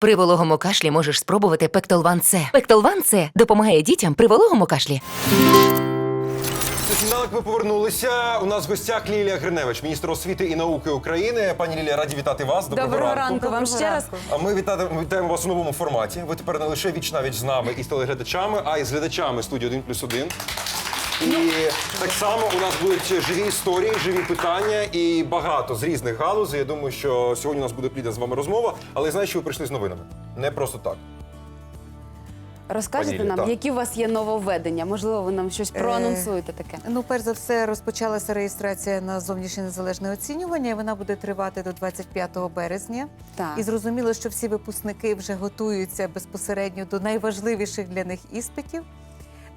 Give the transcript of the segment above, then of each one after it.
При вологому кашлі можеш спробувати Пектолван С. Пектолван С допомагає дітям при вологому кашлі. Сніданок ми повернулися. У нас в гостях Лілія Гриневич, міністр освіти і науки України. Пані Лілія, раді вітати вас. Доброго, Доброго ранку вам ще раз. А ми вітати, ми вітаємо вас у новому форматі. Ви тепер не лише віч навіч з нами і з телеглядачами, а й з глядачами студії 1 плюс 1. І так само у нас будуть живі історії, живі питання і багато з різних галузей. Я думаю, що сьогодні у нас буде плідна з вами розмова, але я знаю, що ви прийшли з новинами. Не просто так. Розкажете Пані нам, так. які у вас є нововведення? Можливо, ви нам щось Е, проанонсуєте таке. Ну, перш за все, розпочалася реєстрація на зовнішнє незалежне оцінювання. і Вона буде тривати до 25 березня. Так. І зрозуміло, що всі випускники вже готуються безпосередньо до найважливіших для них іспитів.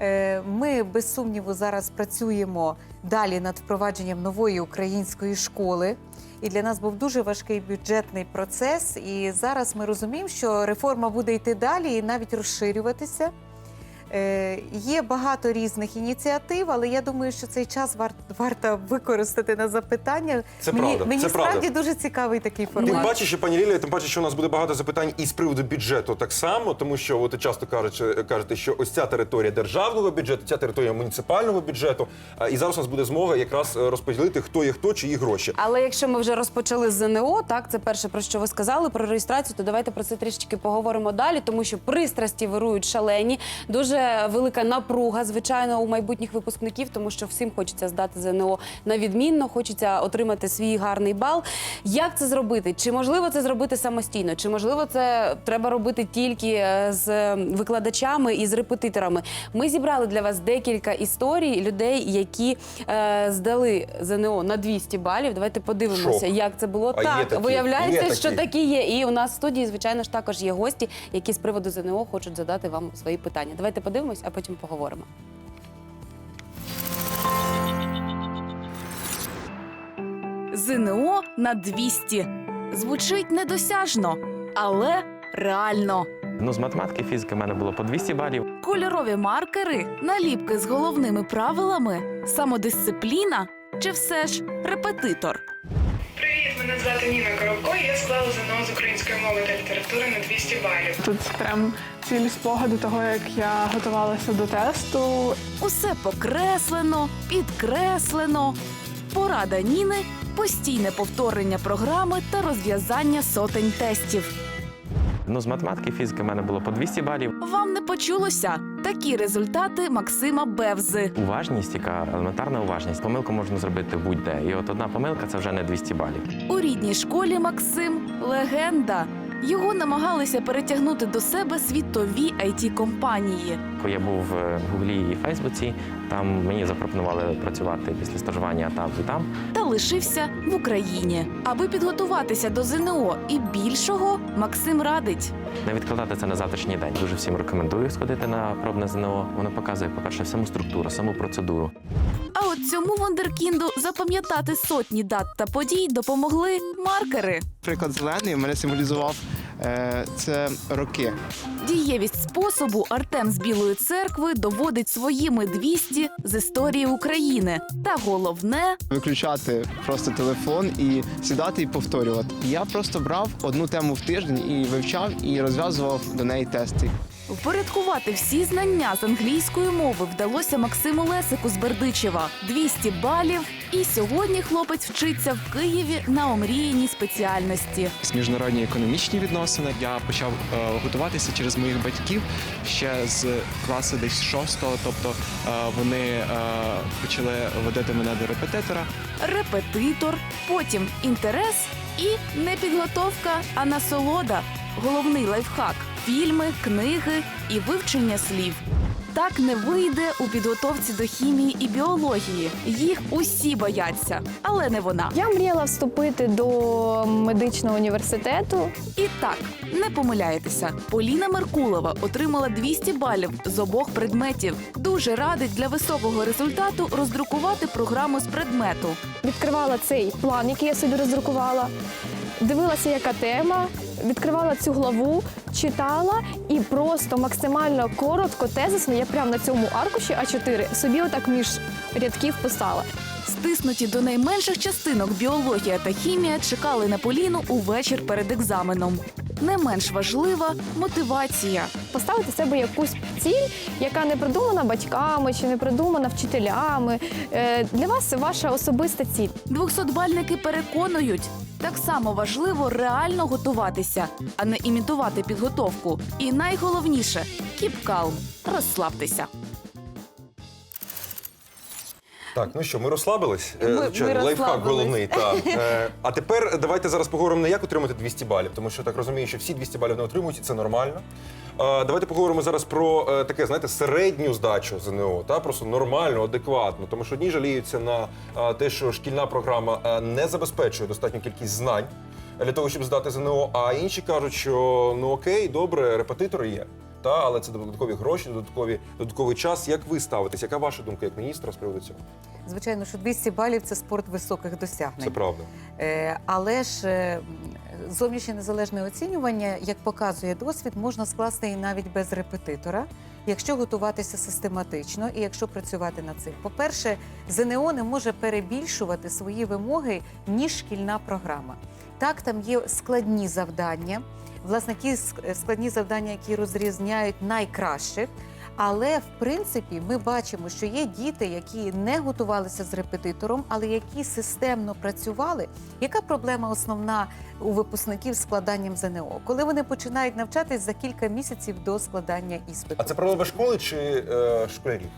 Е, Ми без сумніву зараз працюємо далі над впровадженням нової української школи. І для нас був дуже важкий бюджетний процес. І зараз ми розуміємо, що реформа буде йти далі і навіть розширюватися. Е, Є багато різних ініціатив, але я думаю, що цей час вар- варто використати на запитання. Це мені правда, мені це справді правда. дуже цікавий такий Тим формат. паче, що пані Лілія, тим паче, що у нас буде багато запитань і з приводу бюджету так само, тому що от ви часто кажете, кажете, що ось ця територія державного бюджету, ця територія муніципального бюджету. І зараз у нас буде змога якраз розподілити, хто є хто, чиї гроші. Але якщо ми вже розпочали з ЗНО, так це перше про що ви сказали про реєстрацію, то давайте про це трішечки поговоримо далі, тому що пристрасті вирують шалені, дуже велика напруга, звичайно, у майбутніх випускників, тому що всім хочеться здати ЗНО на відмінно, хочеться отримати свій гарний бал. Як це зробити? Чи можливо це зробити самостійно? Чи можливо це треба робити тільки е, з викладачами і з репетиторами? Ми зібрали для вас декілька історій людей, які е, здали ЗНО на 200 балів. Давайте подивимося, Шок. як це було. А так, такі, виявляється, є що такі. такі є. І у нас в студії, звичайно ж, також є гості, які з приводу ЗНО хочуть задати вам свої питання. Давайте подивимось, а потім поговоримо. ЗНО на 200. Звучить недосяжно, але реально. Ну, з математики, фізики в мене було по 200 балів. Кольорові маркери, наліпки з головними правилами, самодисципліна чи все ж репетитор. Мене звати Ніна Коробко, і я склала ЗНО з української мови та літератури на 200 балів. Тут прям цілі спогади того, як я готувалася до тесту. Усе покреслено, підкреслено. Порада Ніни постійне повторення програми та розв'язання сотень тестів. Ну, з математики, фізики в мене було по 200 балів. Вам не почулося такі результати Максима Бевзи. Уважність, яка елементарна уважність. Помилку можна зробити будь-де. І от одна помилка це вже не 200 балів. У рідній школі Максим легенда. Його намагалися перетягнути до себе світові it компанії Коли я був е, в Гуглі і Фейсбуці, там мені запропонували працювати після стажування там і там. та лишився в Україні. Аби підготуватися до ЗНО і більшого, Максим радить. Не відкладати це на завтрашній день. Дуже всім рекомендую сходити на пробне ЗНО. Воно показує, по-перше, саму структуру, саму процедуру. Цьому вундеркінду запам'ятати сотні дат та подій допомогли маркери. Приклад зелений мене символізував е, це роки. Дієвість способу Артем з Білої церкви доводить своїми 200 з історії України. Та головне Виключати просто телефон і сідати і повторювати. Я просто брав одну тему в тиждень і вивчав і розв'язував до неї тести. Впорядкувати всі знання з англійської мови вдалося Максиму Лесику з Бердичева 200 балів. І сьогодні хлопець вчиться в Києві на омріяній спеціальності. з міжнародні економічні відносини. Я почав е, готуватися через моїх батьків ще з класу десь шостого. Тобто е, вони е, почали водити мене до репетитора. Репетитор, потім інтерес і не підготовка, а насолода. Головний лайфхак фільми, книги і вивчення слів. Так не вийде у підготовці до хімії і біології. Їх усі бояться, але не вона. Я мріяла вступити до медичного університету. І так, не помиляєтеся. Поліна Меркулова отримала 200 балів з обох предметів. Дуже радить для високого результату роздрукувати програму з предмету. Відкривала цей план, який я собі роздрукувала. Дивилася, яка тема, відкривала цю главу, читала і просто максимально коротко, тезисно, я прямо на цьому аркуші А4 собі отак між рядків писала. Стиснуті до найменших частинок біологія та хімія чекали на Поліну увечір перед екзаменом. не менш важлива мотивація. Поставити себе якусь ціль, яка не придумана батьками чи не придумана вчителями. Е, Для вас це ваша особиста ціль. Двохсотбальники переконують, так само важливо реально готуватися, а не імітувати підготовку. І найголовніше keep calm – розслабтеся. Так, ну що, ми розслабились? Е, Ми- Звичайно, ми лайфхак розслабились. головний. Та. Е, А тепер давайте зараз поговоримо не як отримати 200 балів, тому що так розумію, що всі 200 балів не отримують, і це нормально. Е, Давайте поговоримо зараз про е, таке, знаєте, середню здачу ЗНО, та просто нормально, адекватно. Тому що одні жаліються на е, те, що шкільна програма е, не забезпечує достатню кількість знань для того, щоб здати ЗНО. А інші кажуть, що ну окей, добре, репетитори є. Та, але це додаткові гроші, додаткові, додатковий час. Як ви ставитесь? Яка ваша думка як міністра з приводу цього? Звичайно, що 200 балів це спорт високих досягнень. Це правда. Е, Але ж е, зовнішнє незалежне оцінювання, як показує досвід, можна скласти і навіть без репетитора, якщо готуватися систематично і якщо працювати над цим. По-перше, ЗНО не може перебільшувати свої вимоги, ніж шкільна програма. Так, там є складні завдання, власне, ті складні завдання, які розрізняють найкращих. Але в принципі ми бачимо, що є діти, які не готувалися з репетитором, але які системно працювали. Яка проблема основна у випускників з складанням ЗНО? Коли вони починають навчатись за кілька місяців до складання іспиту? А це проблема школи чи е, школярів?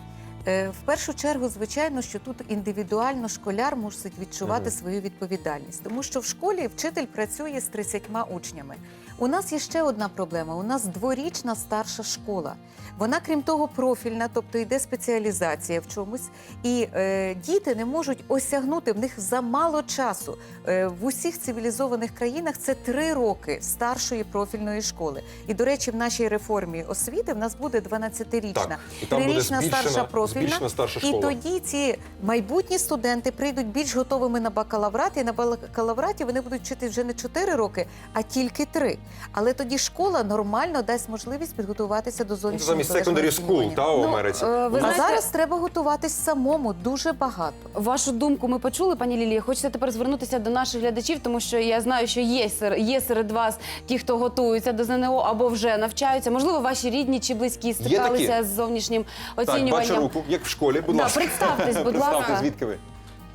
Е, В першу чергу, звичайно, що тут індивідуально школяр мусить відчувати свою відповідальність, тому що в школі вчитель працює з 30 учнями. У нас є ще одна проблема: у нас дворічна старша школа. Вона, крім того, профільна, тобто йде спеціалізація в чомусь, і е, діти не можуть осягнути в них за мало часу. Е, в усіх цивілізованих країнах це три роки старшої профільної школи. І, до речі, в нашій реформі освіти в нас буде 12-річна, Так, і там буде трирічна старша профільна. старша І тоді ці майбутні студенти прийдуть більш готовими на бакалаврат, і на бакалавраті вони будуть вчити вже не 4 роки, а тільки 3. Але тоді школа нормально дасть можливість підготуватися до Ну, зовнішнього замість secondary school, та, у Америці. е, ви а знаєте, зараз треба готуватись самому дуже багато. Вашу думку ми почули, пані Лілія. Хочеться тепер звернутися до наших глядачів, тому що я знаю, що є, сер- є серед вас ті, хто готуються до ЗНО або вже навчаються. Можливо, ваші рідні чи близькі стикалися з зовнішнім Так, бачу оцінюванням. руку, як в школі, будь Да, ласка. представтесь, будь Представте, ласка. звідки ви?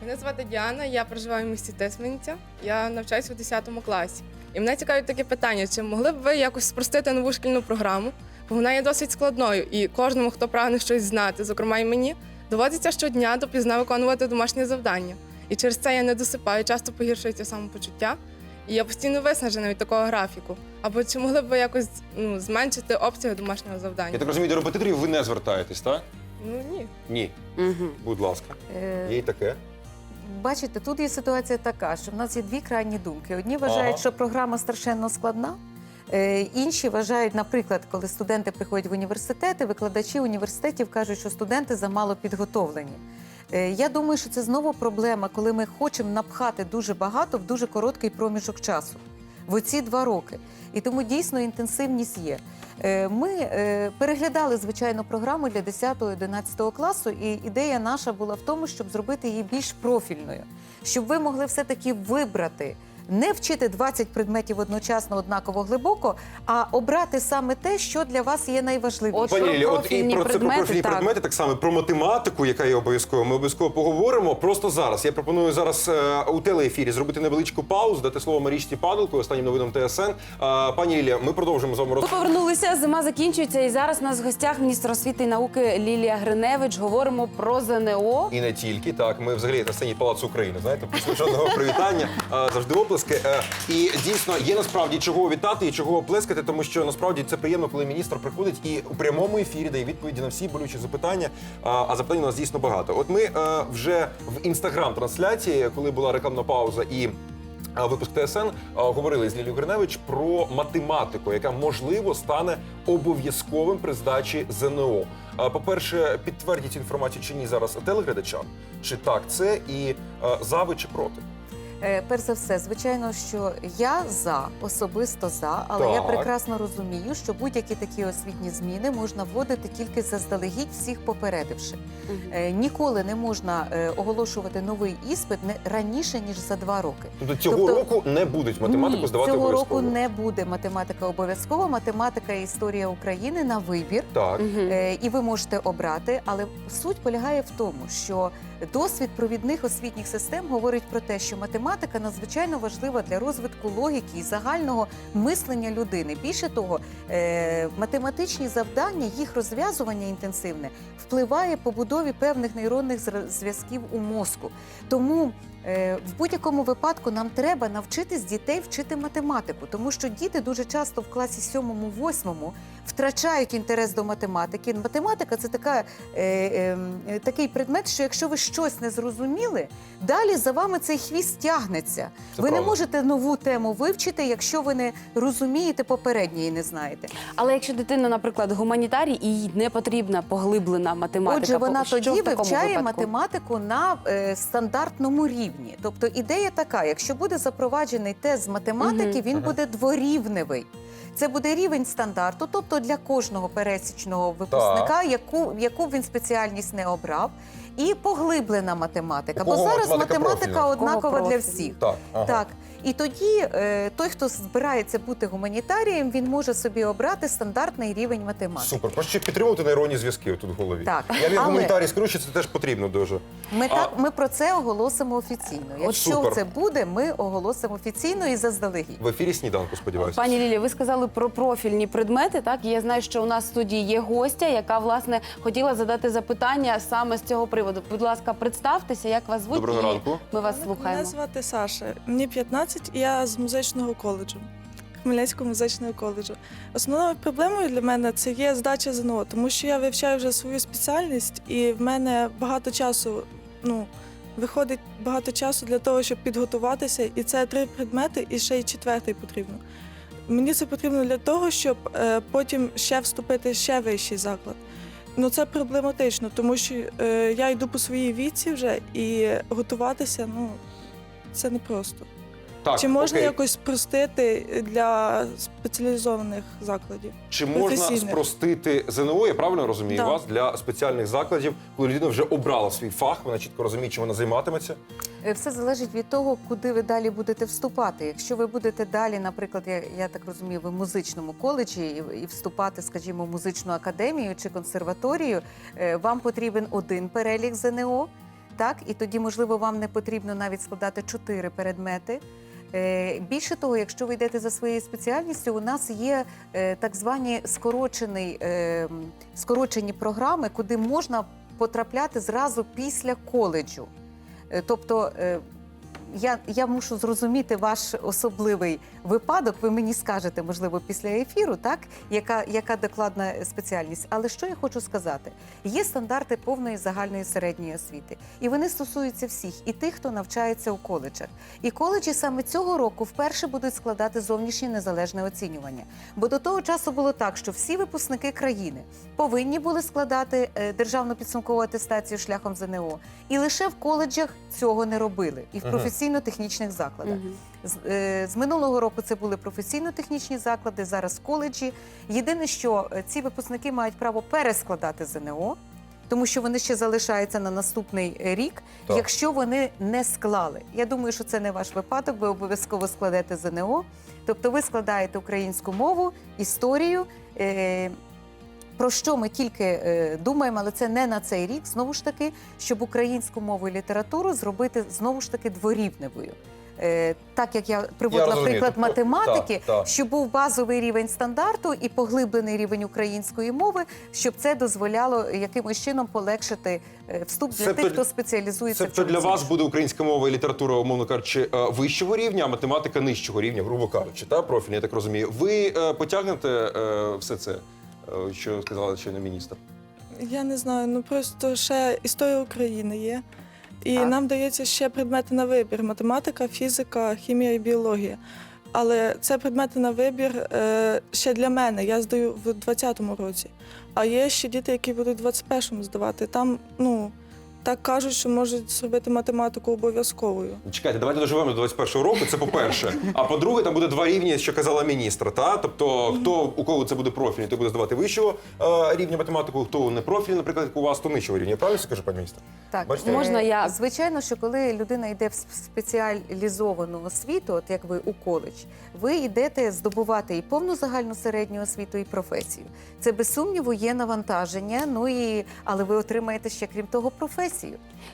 Мене звати Діана, я проживаю в місті Тисмениця. Я навчаюся у 10 класі. І мене цікавить таке питання: чи могли б ви якось спростити нову шкільну програму? Бо вона є досить складною, і кожному, хто прагне щось знати, зокрема і мені, доводиться щодня допізна виконувати домашні завдання. І через це я не досипаю, часто погіршується самопочуття. І я постійно виснажена від такого графіку. Або чи могли б ви якось ну, зменшити обсяги домашнього завдання? Я так розумію, до репетиторів ви не звертаєтесь, так? Ну ні. Ні. Мгм. Будь ласка. Е, Є й таке. Бачите, тут є ситуація така, що в нас є дві крайні думки. Одні вважають, Ага. що програма страшенно складна. е, Інші вважають, наприклад, коли студенти приходять в університети, викладачі університетів кажуть, що студенти замало підготовлені. Е, Я думаю, що це знову проблема, коли ми хочемо напхати дуже багато в дуже короткий проміжок часу в оці два роки. І тому дійсно інтенсивність є. Е, Ми е, переглядали звичайно програму для 10-11 класу, і ідея наша була в тому, щоб зробити її більш профільною, щоб ви могли все-таки вибрати. Не вчити 20 предметів одночасно однаково глибоко, а обрати саме те, що для вас є найважливішим. От Пані про Лілі, от і про це про предмети, профільні так. предмети, так само про математику, яка є обов'язково. Ми обов'язково поговоримо. Просто зараз. Я пропоную зараз е, у телеефірі зробити невеличку паузу, дати слово Марічці Падалко, останнім новинам ТСН. Е, пані Лілія, ми продовжимо з вами Ми розмову. повернулися, зима закінчується, і зараз у нас в гостях міністр освіти і науки Лілія Гриневич. Говоримо про ЗНО. І не тільки так. Ми взагалі на сцені Палацу України. Знаєте, після жодного привітання завжди оплески. Е, І дійсно є насправді чого вітати і чого оплескати, тому що насправді це приємно, коли міністр приходить і у прямому ефірі дає відповіді на всі болючі запитання. А запитань у нас дійсно багато. От ми е, вже в інстаграм-трансляції, коли була рекламна пауза і. Випуск ТСН говорили з Лілією Гриневич про математику, яка можливо стане обов'язковим при здачі ЗНО. По-перше, підтвердіть інформацію чи ні зараз телеглядачам, чи так це і за ви чи проти. Е, Перш за все, звичайно, що я за, особисто за, але я прекрасно розумію, що будь-які такі освітні зміни можна вводити тільки заздалегідь всіх попередивши. Е, Ніколи не можна е, оголошувати новий іспит не раніше ніж за два роки. Тобто цього Тобто- року не будуть математику Ні, здавати цього обов'язково. року не буде математика обов'язкова. Математика і історія України на вибір. Так. Е, і ви можете обрати, але суть полягає в тому, що досвід провідних освітніх систем говорить про те, що математика надзвичайно важлива для розвитку логіки і загального мислення людини. Більше того, е, математичні завдання, їх розв'язування інтенсивне впливає по будові певних нейронних зв'язків у мозку. Тому е, в будь-якому випадку нам треба навчитись дітей вчити математику, тому що діти дуже часто в класі 7-8 втрачають інтерес до математики. Математика це така, е, е, е, такий предмет, що якщо ви щось не зрозуміли, далі за вами цей хвіст тягнеться. Це ви не можете нову тему вивчити, якщо ви не розумієте попередньої і не знаєте. Але якщо дитина, наприклад, гуманітарій і їй не потрібна поглиблена математика, Отже, вона що тоді вивчає випадку? математику на е, стандартному рівні. Тобто ідея така: якщо буде запроваджений тест з математики, він Мгм. буде дворівневий. Це буде рівень стандарту, тобто для кожного пересічного випускника, яку, яку він спеціальність не обрав, і поглиблена математика. Бо зараз математика математика однакова для всіх. Так, ага. Так. І тоді е, той, хто збирається бути гуманітарієм, він може собі обрати стандартний рівень математики. Супер. Просто ще підтримувати нейронні зв'язки тут в голові. Так. Я як Але- гуманітарій скажу, що це теж потрібно дуже. Ми А- так ми про це оголосимо офіційно. Якщо супер. це буде, ми оголосимо офіційно і заздалегідь. В ефірі сніданку, сподіваюся. Пані Лілі, ви сказали про профільні предмети. Так і я знаю, що у нас в студії є гостя, яка власне хотіла задати запитання саме з цього приводу. Будь ласка, представтеся, як вас звуть. Доброго ранку. Ми вас Мене слухаємо. звати Саша. Мені 15, і я з музичного коледжу. Хмельницького музичного коледжу. Основною проблемою для мене це є здача ЗНО, тому що я вивчаю вже свою спеціальність, і в мене багато часу, ну, виходить багато часу для того, щоб підготуватися, і це три предмети, і ще й четвертий потрібно. Мені це потрібно для того, щоб е, потім ще вступити в ще вищий заклад. Ну це проблематично, тому що е, я йду по своїй віці вже і готуватися, ну це непросто. Так, Чи можна окей. якось спростити для спеціалізованих закладів? Чи можна професійних? спростити ЗНО, я правильно розумію Да. вас, для спеціальних закладів, коли людина вже обрала свій фах, вона чітко розуміє, чим вона займатиметься? Е, Все залежить від того, куди ви далі будете вступати. Якщо ви будете далі, наприклад, я, я так розумію, ви в музичному коледжі і, і вступати, скажімо, в музичну академію чи консерваторію, е, вам потрібен один перелік ЗНО. Так, і тоді, можливо, вам не потрібно навіть складати чотири предмети. Е, Більше того, якщо ви йдете за своєю спеціальністю, у нас є е, так звані скорочений, е, скорочені програми, куди можна потрапляти зразу після коледжу. Тобто я, я мушу зрозуміти ваш особливий випадок. Ви мені скажете, можливо, після ефіру, так яка, яка докладна спеціальність. Але що я хочу сказати? Є стандарти повної загальної середньої освіти, і вони стосуються всіх, і тих, хто навчається у коледжах. І коледжі саме цього року вперше будуть складати зовнішнє незалежне оцінювання. Бо до того часу було так, що всі випускники країни повинні були складати е, державну підсумкову атестацію шляхом ЗНО, і лише в коледжах цього не робили, і в Мгм. Професійно-технічних закладах. Мгм. З, е, з минулого року це були професійно-технічні заклади, зараз коледжі. Єдине, що е, ці випускники мають право перескладати ЗНО. Тому що вони ще залишаються на наступний е, рік, Так. якщо вони не склали. Я думаю, що це не ваш випадок. Ви обов'язково складете ЗНО. Тобто, ви складаєте українську мову, історію. Про що ми тільки е, думаємо, але це не на цей рік, знову ж таки, щоб українську мову і літературу зробити знову ж таки дворівневою. Е, так як я приводила розумію. приклад Тобто, математики, так, так. щоб був базовий рівень стандарту і поглиблений рівень української мови, щоб це дозволяло якимось чином полегшити е, вступ для Себто- тих, хто спеціалізується в Тобто для вас буде українська мова і література, умовно кажучи, вищого рівня, а математика нижчого рівня, грубо кажучи, та профільний, я так розумію. Ви потягнете все це, що сказала щойно міністр? Я не знаю, ну просто ще історія України є. І а? нам дається ще предмети на вибір: математика, фізика, хімія і біологія. Але це предмети на вибір е, ще для мене. Я здаю в 20-му році. А є ще діти, які будуть в 21-му здавати. Там, ну, так кажуть, що можуть зробити математику обов'язковою. Чекайте, давайте доживемо до 21-го року. Це по-перше. А по-друге, там буде два рівні, що казала міністра. Та тобто, хто у кого це буде профільний, той буде здавати вищого е, рівня математику, хто не профільний, наприклад, як у вас, то нижчого рівня. Я правильно скажу, пані міністр? Так, Бачите? Можна Е, я? Звичайно, що коли людина йде в спеціалізовану освіту, от як ви у коледж, ви йдете здобувати і повну загальну середню освіту, і професію. Це без сумніву є навантаження. Ну і але ви отримаєте ще крім того професію.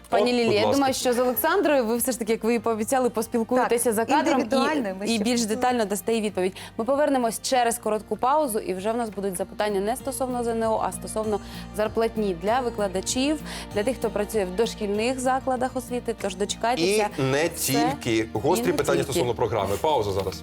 Пані О, Лілі, будь я ласка. думаю, що з Олександрою ви все ж таки, як ви і пообіцяли, поспілкуєтеся Так, за кадром індивідуально ми і, і ще більш детально дасте їй відповідь. Ми повернемось через коротку паузу, і вже в нас будуть запитання не стосовно ЗНО, а стосовно зарплатні для викладачів, для тих, хто працює в дошкільних закладах освіти. Тож І дочекайтеся. не Це- тільки гострі і не питання тільки. стосовно програми. Пауза зараз.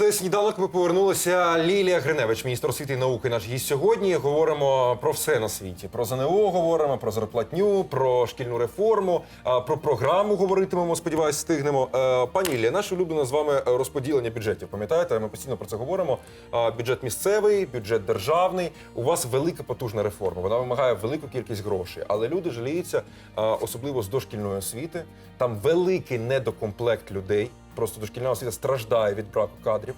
Це сніданок. Ми повернулися. Лілія Гриневич, міністр освіти і науки, наш гість сьогодні. Говоримо про все на світі. Про ЗНО говоримо, про зарплатню, про шкільну реформу, про програму говоритимемо. Сподіваюсь, встигнемо. Е, Пані Лілія, наше улюблене з вами розподілення бюджетів. Пам'ятаєте, ми постійно про це говоримо. Бюджет місцевий, бюджет державний. У вас велика потужна реформа. Вона вимагає велику кількість грошей, але люди жаліються, особливо з дошкільної освіти. Там великий недокомплект людей. Просто дошкільна освіта страждає від браку кадрів.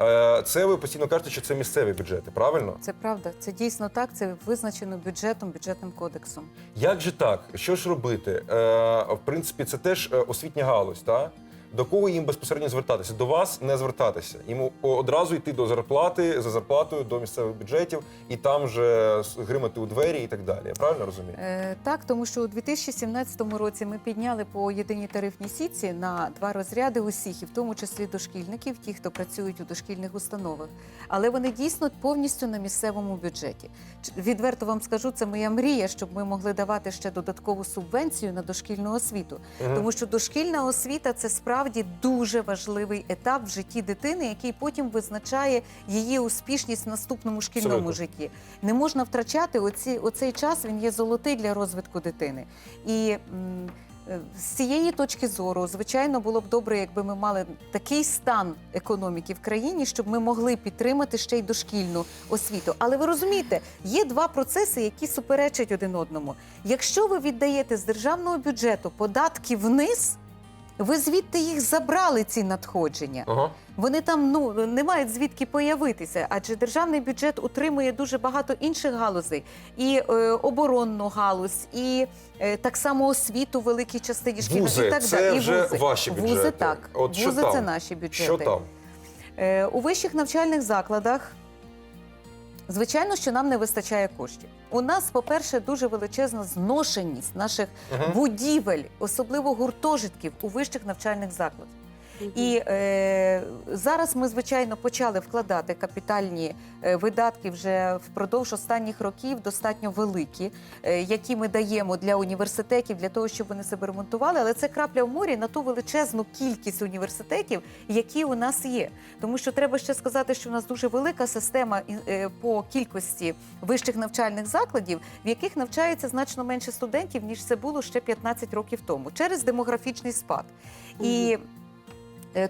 Е, Це ви постійно кажете, що це місцеві бюджети, правильно? Це правда, це дійсно так. Це визначено бюджетом, бюджетним кодексом. Як же так? Що ж робити? Е, В принципі, це теж е, освітня галузь, так? До кого їм безпосередньо звертатися? До вас не звертатися. Їм одразу йти до зарплати за зарплатою до місцевих бюджетів і там вже гримати у двері і так далі. Я правильно розумію? Е, так, тому що у 2017 році ми підняли по єдиній тарифній сітці на два розряди усіх, і в тому числі дошкільників, ті, хто працюють у дошкільних установах. Але вони дійсно повністю на місцевому бюджеті. Відверто вам скажу, це моя мрія, щоб ми могли давати ще додаткову субвенцію на дошкільну освіту. Мгм. Тому що дошкільна освіта це справді дуже важливий етап в житті дитини, який потім визначає її успішність в наступному шкільному Абсолютно. житті. Не можна втрачати оці, оцей час. Він є золотий для розвитку дитини. І м, е, з цієї точки зору, звичайно, було б добре, якби ми мали такий стан економіки в країні, щоб ми могли підтримати ще й дошкільну освіту. Але ви розумієте, є два процеси, які суперечать один одному. Якщо ви віддаєте з державного бюджету податки вниз. Ви звідти їх забрали ці надходження. Ага. Вони там ну не мають звідки появитися, адже державний бюджет утримує дуже багато інших галузей, і е, оборонну галузь, і е, так само освіту в великій частині шкіл Вузи і так це далі. І вже вузи. ваші бюджети. Вузи так. От що вузи там? це наші бюджети. Що там? Е, у вищих навчальних закладах. Звичайно, що нам не вистачає коштів. У нас, по-перше, дуже величезна зношеність наших будівель, особливо гуртожитків у вищих навчальних закладах. І е, зараз ми, звичайно, почали вкладати капітальні е, видатки вже впродовж останніх років достатньо великі, е, які ми даємо для університетів для того, щоб вони себе ремонтували. Але це крапля в морі на ту величезну кількість університетів, які у нас є. Тому що треба ще сказати, що у нас дуже велика система е, по кількості вищих навчальних закладів, в яких навчається значно менше студентів, ніж це було ще 15 років тому, через демографічний спад. І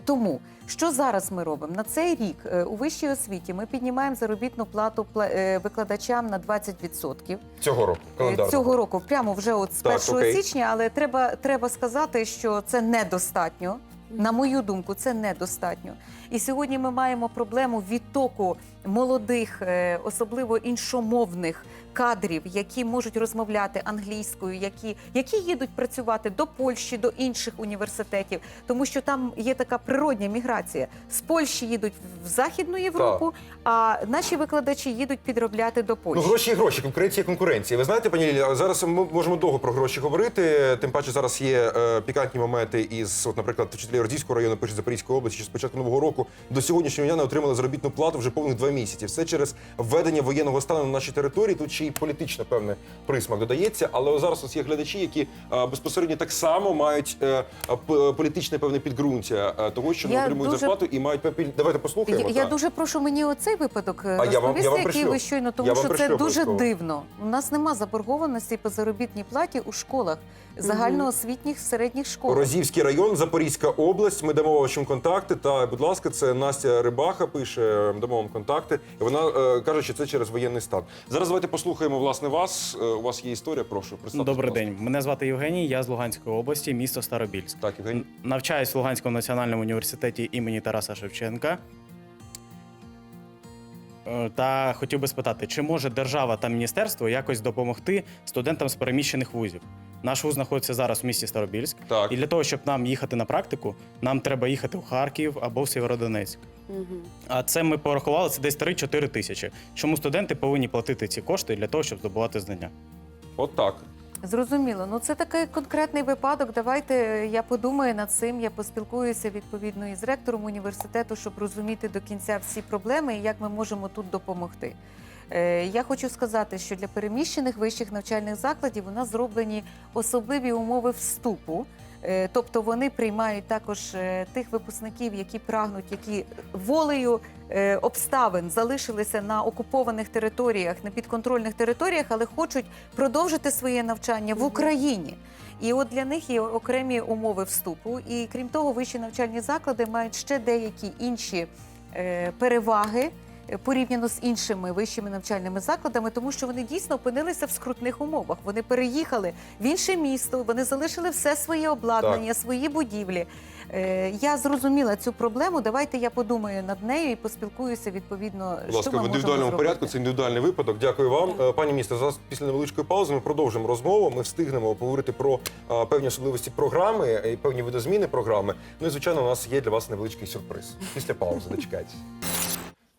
Тому що зараз ми робимо на цей рік е, у вищій освіті? Ми піднімаємо заробітну плату пла- е, викладачам на 20%. Цього року. Е, Календарного. Цього року, прямо вже от з Так, 1 окей. січня, але треба, треба сказати, що це недостатньо. На мою думку, це недостатньо. І сьогодні ми маємо проблему відтоку молодих, е, особливо іншомовних кадрів, які можуть розмовляти англійською, які, які їдуть працювати до Польщі, до інших університетів, тому що там є така природня міграція. З Польщі їдуть в Західну Європу, а наші викладачі їдуть підробляти до Польщі. Ну, гроші є гроші, конкуренція є конкуренція. Ви знаєте, пані Лілія, зараз ми можемо довго про гроші говорити. Тим паче зараз є е, пікантні моменти із, от, наприклад, вчителі Родзівського району пише Запорізької області, що з початку нового року до сьогоднішнього дня не отримали заробітну плату вже повних два місяці. Все через введення воєнного стану на нашій території. Тут ще й політична певне присмак додається. Але зараз ось є глядачі, які е, безпосередньо так само мають е, п- політичне певне підґрунтя е, того, що не Я отримують дуже- зарплату і мають певні... Давайте послухаємо. Я, так. дуже прошу мені оцей випадок е, А я вам- розповісти, я вам який пришлю. ви щойно, тому Я вам що це пришлю дуже обов'язково. дивно. У нас нема заборгованості по заробітній платі у школах, загальноосвітніх середніх школах. Розівський район, Запорізька область. Ми дамо вашим контакти. Та, будь ласка, Це Настя Рибаха пише, дамо вам контакти. І вона е, каже, що це через воєнний стан. Зараз давайте послухаємо власне вас. Е, у вас є історія, прошу. представтесь, Добрий день. Мене звати Євгеній, я з Луганської області, місто Старобільськ. Так, Євгеній. Навчаюсь в Луганському національному університеті імені Тараса Шевченка. Е, Та хотів би спитати, чи може держава та міністерство якось допомогти студентам з переміщених вузів? Наш вуз знаходиться зараз в місті Старобільськ, Так. і для того, щоб нам їхати на практику, нам треба їхати в Харків або в Сєвєродонецьк. А це ми порахували, це десь 3-4 тисячі. Чому студенти повинні платити ці кошти для того, щоб здобувати знання? От так. Зрозуміло. Ну це такий конкретний випадок. Давайте е, я подумаю над цим. Я поспілкуюся відповідно із ректором університету, щоб розуміти до кінця всі проблеми і як ми можемо тут допомогти. Е, Я хочу сказати, що для переміщених вищих навчальних закладів у нас зроблені особливі умови вступу. Е, Тобто вони приймають також е, тих випускників, які прагнуть, які волею е, обставин залишилися на окупованих територіях, на підконтрольних територіях, але хочуть продовжити своє навчання в Україні. І от для них є окремі умови вступу. І крім того, вищі навчальні заклади мають ще деякі інші переваги. Порівняно з іншими вищими навчальними закладами, тому що вони дійсно опинилися в скрутних умовах. Вони переїхали в інше місто, вони залишили все своє обладнання, свої будівлі. Е, я зрозуміла цю проблему. Давайте я подумаю над нею і поспілкуюся відповідно. Будь ласка, що ми в індивідуальному зробити. порядку. Це індивідуальний випадок. Дякую вам, Е, пані містере. Зараз після невеличкої паузи ми продовжимо розмову. Ми встигнемо поговорити про е, певні особливості програми і певні видозміни програми. Ну і звичайно, у нас є для вас невеличкий сюрприз. Після паузи. Дочекайтесь.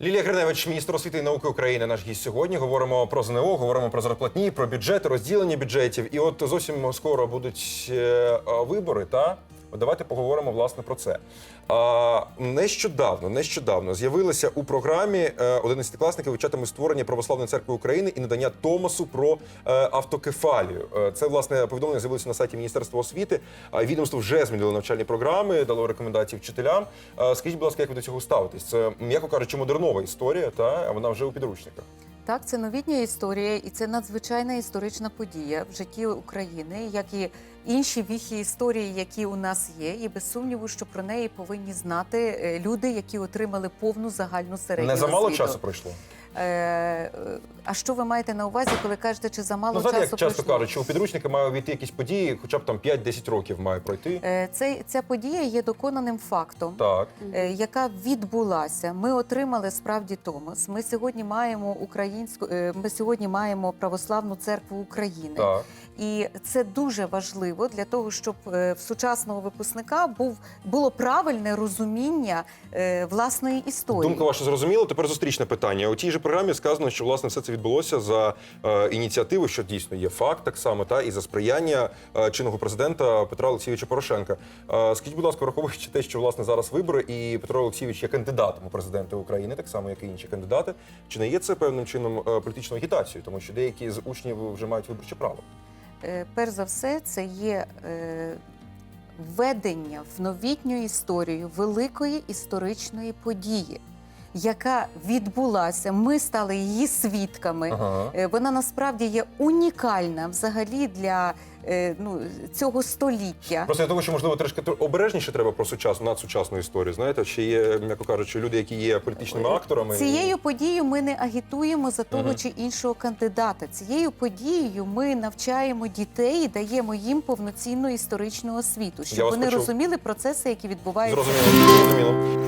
Лілія Гриневич, міністр освіти і науки України, наш гість сьогодні. Говоримо про ЗНО, говоримо про зарплатні, про бюджет, розділення бюджетів. І от зовсім скоро будуть е, вибори. Та давайте поговоримо власне про це. А, нещодавно, нещодавно з'явилося у програмі е, 11-класники вивчатимуть створення православної церкви України і надання Томасу про е, автокефалію. Е, Це власне повідомлення з'явилося на сайті Міністерства освіти. Відомство вже змінило навчальні програми, дало рекомендації вчителям. Е, Скажіть, будь ласка, як ви до цього ставитесь? Це м'яко кажучи, модернова історія, та вона вже у підручниках. Так, це новітня історія, і це надзвичайна історична подія в житті України, як і інші віхи історії, які у нас є. І без сумніву, що про неї повинні знати е, люди, які отримали повну загальну середню Не замало освіту. часу пройшло. Е, е, а що ви маєте на увазі, коли кажете, чи замало Ну, знаєте, часу як часто пройшло? кажуть, що у підручники має увійти якісь події, хоча б там 5-10 років має пройти. Е, Цей, ця подія є доконаним фактом. Так. е, яка відбулася. Ми отримали справді Томас. Ми сьогодні маємо українську. е, Ми сьогодні маємо православну церкву України. Так. І це дуже важливо для того, щоб е, в сучасного випускника був було правильне розуміння е, власної історії. Думка ваша зрозуміла. Тепер зустрічне питання. У тій же програмі сказано, що власне все це відбулося за е, ініціативи, що дійсно є факт, так само, та і за сприяння чинного президента Петра Олексійовича Порошенка. Скажіть, будь ласка, враховуючи те, що власне зараз вибори, і Петро Олексійович є кандидатом у президенти України, так само як і інші кандидати. Чи не є це певним чином політичною агітацією, тому що деякі з учнів вже мають виборче право? Е, Перш за все, це є е, введення в новітню історію великої історичної події, яка відбулася. Ми стали її свідками. Ага. Е, Вона насправді є унікальна взагалі для е, ну, цього століття. Просто я думаю, що можливо трошки обережніше треба про сучасну надсучасну історію. Знаєте, чи є, м'яко кажучи, люди, які є політичними акторами? і- Цією подією ми не агітуємо за того Мгм. чи іншого кандидата. Цією подією ми навчаємо дітей і даємо їм повноцінну історичну освіту, щоб вони почув. розуміли процеси, які відбуваються. Зрозуміло, зрозуміло.